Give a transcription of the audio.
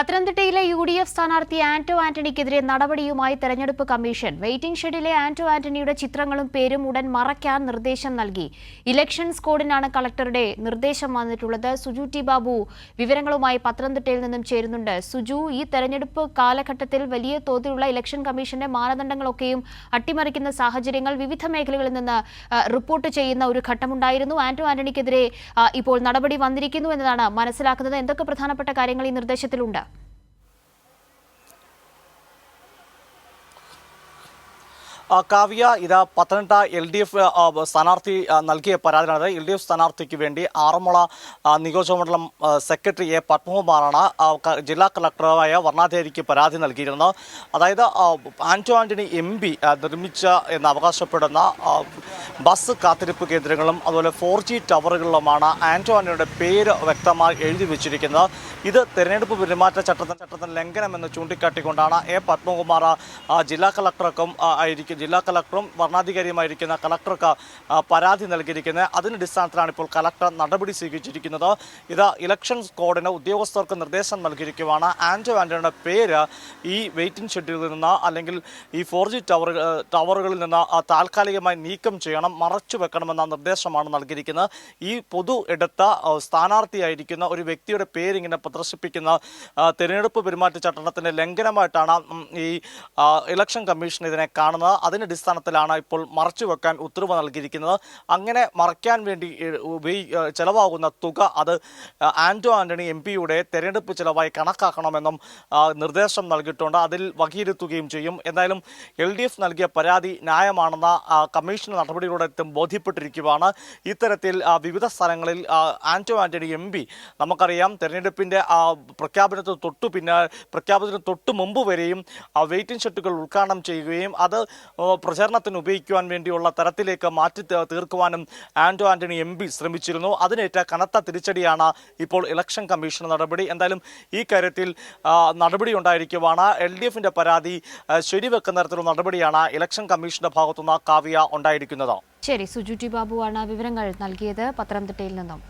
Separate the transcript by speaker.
Speaker 1: പത്തനംതിട്ടയിലെ U D F സ്ഥാനാർത്ഥി ആന്റോ ആന്റണിക്കെതിരെ നടപടിയുമായി തെരഞ്ഞെടുപ്പ് കമ്മീഷൻ വെയിറ്റിംഗ് ഷെഡിലെ ആന്റോ ആന്റണിയുടെ ചിത്രങ്ങളും പേരും ഉടൻ മറയ്ക്കാൻ നിർദ്ദേശം നൽകി. ഇലക്ഷൻസ് കോഡിനാണ് കളക്ടറുടെ നിർദ്ദേശം വന്നിട്ടുള്ളത്. സുജു ടി ബാബു വിവരങ്ങളുമായി പത്തനംതിട്ടയിൽ നിന്നും ചേരുന്നുണ്ട്. സുജു ഈ തെരഞ്ഞെടുപ്പ് കാലഘട്ടത്തിൽ വലിയ തോതിലുള്ള ഇലക്ഷൻ കമ്മീഷന്റെ മാനദണ്ഡങ്ങളൊക്കെയും അട്ടിമറിക്കുന്ന സാഹചര്യങ്ങൾ വിവിധ മേഖലകളിൽ നിന്ന് റിപ്പോർട്ട് ചെയ്യുന്ന ഒരു ഘട്ടമുണ്ടായിരുന്നു. ആന്റോ ആന്റണിക്കെതിരെ ഇപ്പോൾ നടപടി വന്നിരിക്കുന്നു എന്നതാണ് മനസ്സിലാക്കുന്നത്. എന്തൊക്കെ പ്രധാനപ്പെട്ട കാര്യങ്ങൾ ഈ നിർദ്ദേശത്തിലുണ്ട്
Speaker 2: ആ, കാവ്യ ഇത് പത്തനംതിട്ട എൽ ഡി എഫ് സ്ഥാനാർത്ഥി നൽകിയ പരാതിയാണ് എൽ ഡി എഫ് സ്ഥാനാർത്ഥിക്ക് വേണ്ടി ആറന്മുള നിയോജകമണ്ഡലം സെക്രട്ടറി എ. പത്മകുമാറാണ് ജില്ലാ കളക്ടറായ വർണാധികാരിക്ക് പരാതി നൽകിയിരുന്നത്. അതായത് ആന്റോ ആന്റണി എം പി നിർമ്മിച്ച എന്ന് അവകാശപ്പെടുന്ന ബസ് കാത്തിരിപ്പ് കേന്ദ്രങ്ങളും അതുപോലെ ഫോർ ജി ടവറുകളിലുമാണ് ആന്റണിയുടെ പേര് വ്യക്തമായി എഴുതി വെച്ചിരിക്കുന്നത്. ഇത് തെരഞ്ഞെടുപ്പ് പെരുമാറ്റ ചട്ടത്തിന് ചട്ടത്തിന് ലംഘനമെന്ന് ചൂണ്ടിക്കാട്ടിക്കൊണ്ടാണ് എ പത്മകുമാർ ജില്ലാ കളക്ടർക്കും ആ, ആയിരിക്കും ജില്ലാ കളക്ടറും വർണാധികാരിയുമായിരിക്കുന്ന കളക്ടർക്ക് പരാതി നൽകിയിരിക്കുന്നത്. അതിന്റെ അടിസ്ഥാനത്തിലാണ് ഇപ്പോൾ കളക്ടർ നടപടി സ്വീകരിച്ചിരിക്കുന്നത്. ഇത് ഇലക്ഷൻ കോഡിന് ഉദ്യോഗസ്ഥർക്ക് നിർദ്ദേശം നൽകിയിരിക്കുവാണ്. ആന്റോ ആന്റണിയുടെ പേര് ഈ വെയിറ്റിംഗ് ഷെഡ്യൂളിൽ നിന്ന് അല്ലെങ്കിൽ ഈ ഫോർ ജി ടവറുകളിൽ നിന്ന് താൽക്കാലികമായി നീക്കം ചെയ്യണം. മറച്ചു വെക്കണമെന്ന നിർദ്ദേശമാണ് നൽകിയിരിക്കുന്നത്. ഈ പൊതു എടുത്ത സ്ഥാനാർത്ഥിയായിരിക്കുന്ന ഒരു വ്യക്തിയുടെ പേരിങ്ങനെ പ്രദർശിപ്പിക്കുന്ന തിരഞ്ഞെടുപ്പ് പെരുമാറ്റച്ചട്ടത്തിന്റെ ലംഘനമായിട്ടാണ് ഈ ഇലക്ഷൻ കമ്മീഷൻ ഇതിനെ കാണുന്നത്. അതിന്റെ അടിസ്ഥാനത്തിലാണ് ഇപ്പോൾ മറച്ചു വെക്കാൻ ഉത്തരവ് നൽകിയിരിക്കുന്നത്. അങ്ങനെ മറയ്ക്കാൻ വേണ്ടി ചെലവാകുന്ന തുക അത് ആന്റോ ആന്റണി എം പിയുടെ തെരഞ്ഞെടുപ്പ് ചെലവായി കണക്കാക്കണമെന്നും നിർദ്ദേശം നൽകിയിട്ടുണ്ട്. അതിൽ വകയിരുത്തുകയും ചെയ്യും. എന്തായാലും എൽ ഡി എഫ് നൽകിയ പരാതി ന്യായമാണെന്ന കമ്മീഷൻ കമ്മീഷൻ നടപടികളുടെ ബോധ്യപ്പെട്ടിരിക്കുകയാണ് ഇത്തരത്തിൽ വിവിധ സ്ഥലങ്ങളിൽ ആന്റോ ആന്റണി എം പി നമുക്കറിയാം തെരഞ്ഞെടുപ്പിന്റെ പ്രഖ്യാപനത്തിന് തൊട്ടു പിന്നെ പ്രഖ്യാപനത്തിന് തൊട്ട് മുമ്പ് വരെയും ആ, വെയിറ്റിംഗ് ഷെഡുകൾ ഉദ്ഘാടനം ചെയ്യുകയും അത് പ്രചരണത്തിന് ഉപയോഗിക്കുവാൻ വേണ്ടിയുള്ള തരത്തിലേക്ക് മാറ്റി തീർക്കുവാനും ആന്റോ ആന്റണി എം പി ശ്രമിച്ചിരുന്നു. അതിനേറ്റ കനത്ത തിരിച്ചടിയാണ് ഇപ്പോൾ ഇലക്ഷൻ കമ്മീഷൻ നടപടി. എന്തായാലും ഈ കാര്യത്തിൽ നടപടി ഉണ്ടായിരിക്കുവാണ്. എൽ ഡി എഫിന്റെ പരാതി ശരിവെക്കുന്ന തരത്തിലുള്ള നടപടിയാണ് ഇലക്ഷൻ കമ്മീഷന്റെ ഭാഗത്തുനിന്ന് കാവ്യ ഉണ്ടായിരിക്കുന്നത്.
Speaker 1: ശരി സുജു ടി ബാബുവാണ് വിവരങ്ങൾ നൽകിയത്. പത്തനംതിട്ടയിൽ നിന്നും